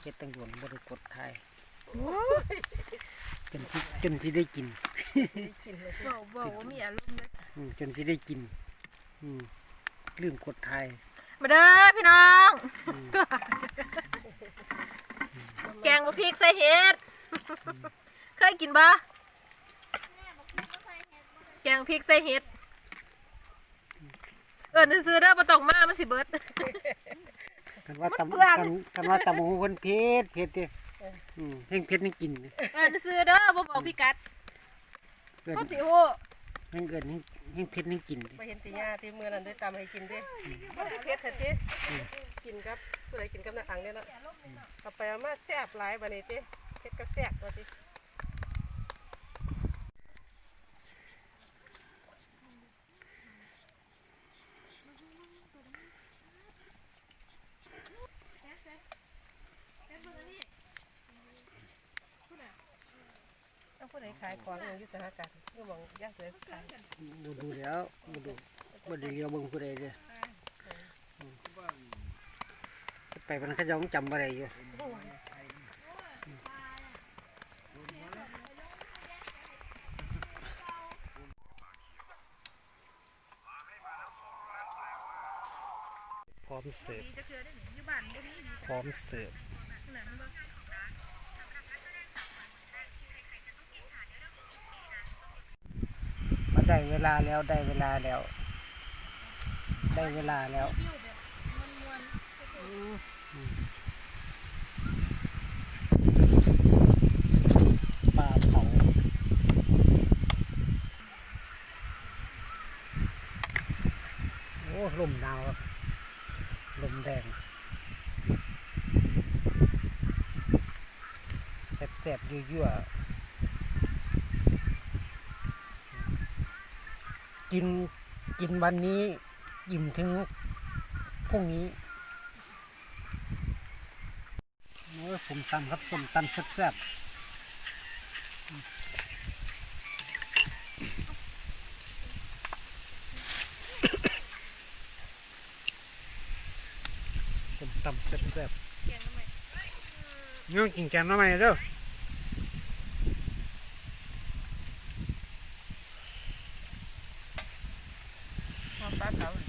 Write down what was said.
เฮ็ดตั้งโดนบ่ได้กดถ่ายจนสิจนสิได้กินบอกบอกว่ามีอารมณ์เลยอืมจนสิได้กิน อืมลืมกดถ่ายมาเด้อพี่น้อง แกงบะพริกใส่เห็ด เคยกินบ่แกงพริกใส่เห็ด เอิญซื้อเด้อบ่ต้องมามันสิเบิด กันว่าตำมันเปลืองกันกันว่าตำหูคนเผ็ดเผ็ดเด้อืมเพ่งเผ็ดนี่กินเอิญซื้อเด้อบ่บอกพี่กัดเกินเขาสิโอ้เพ่งเกินนี่เพ่งเผ็ดนี่กินไปเห็นตีหญ้าที่มือนั้นได้ตำให้กินเด้เพชรเถอะเจ้กินครับผู้ใดกินกับน้าอังเนี่ยเนาะเอาไปเอามาแซ่บหลายบัดนี้เจ้เพชรก็แซ่บว่าสิ เอาผู้ใดขายของอย่างอยุสหกรรมก็มองยากเลยขายบ่ดูแล้วบ่ดูบ่ได้เลียวเบิ่งผู้ใดเด้อืมไปวันนั้นเขาเจะจำบ่ได้อยู่พร้อมเสิร์ฟพร้อมเสิร์ฟมา ได้เวลาแล้วได้เวลาแล้ว ได้เวลาแล้วปลาเผาโอ้ลมหนาวครับลมแดงแสบๆยั่วๆ กินกินวันนี้อิ่มถึงพรุ่งนี้โอ้ยสมตำครับสมตำแซ่บๆสมตำแซ่บๆแกงทำไมน้องกินแกงหน้ำใหม่เด้อเ back.